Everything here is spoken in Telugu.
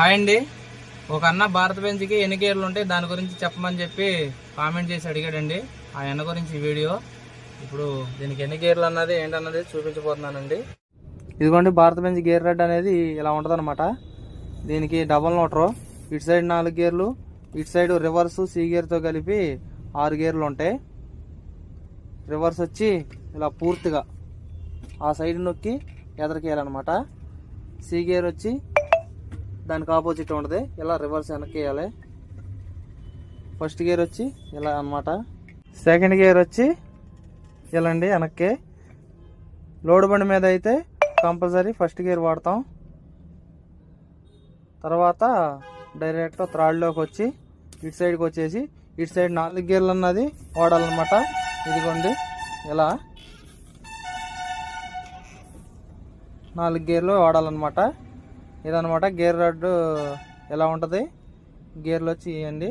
హాయ్ అండి. ఒక అన్న భారత బెంచ్కి ఎన్ని గేర్లు ఉంటాయి దాని గురించి చెప్పమని చెప్పి కామెంట్ చేసి అడిగాడండి. ఆ అన్న గురించి ఈ వీడియో. ఇప్పుడు దీనికి ఎన్ని గేర్లు అన్నది ఏంటన్నది చూపించబోతున్నానండి. ఇదిగోండి భారత బెంచ్ గేర్ రెడ్ అనేది ఇలా ఉంటుంది దీనికి డబల్ నోటరు ఇటు సైడ్ నాలుగు గేర్లు ఇటు సైడ్ రివర్స్ సీ గేర్తో కలిపి ఆరు గేర్లు ఉంటాయి. రివర్స్ వచ్చి ఇలా పూర్తిగా ఆ సైడ్ నొక్కి ఎదరికేయాలన్నమాట. సీ గేర్ వచ్చి దానికి ఆపోజిట్ ఉంటుంది ఇలా రివర్స్ వెనక్కి వేయాలి. ఫస్ట్ గేర్ వచ్చి ఇలా అనమాట సెకండ్ గేర్ వచ్చి ఇలా అండి వెనక్కి. లోడ్ బండి మీద అయితే కంపల్సరీ ఫస్ట్ గేర్ వాడతాం. తర్వాత డైరెక్ట్ త్రాడ్లోకి వచ్చి ఇటు సైడ్కి వచ్చేసి ఇటు సైడ్ నాలుగు గేర్లు అన్నది వాడాలన్నమాట. ఇదిగోండి ఇలా నాలుగు గేర్లు వాడాలన్నమాట. ఇదనమాట గేర్ రడ్డు ఎలా ఉంటుంది? గేర్లు వచ్చి ఇవ్వండి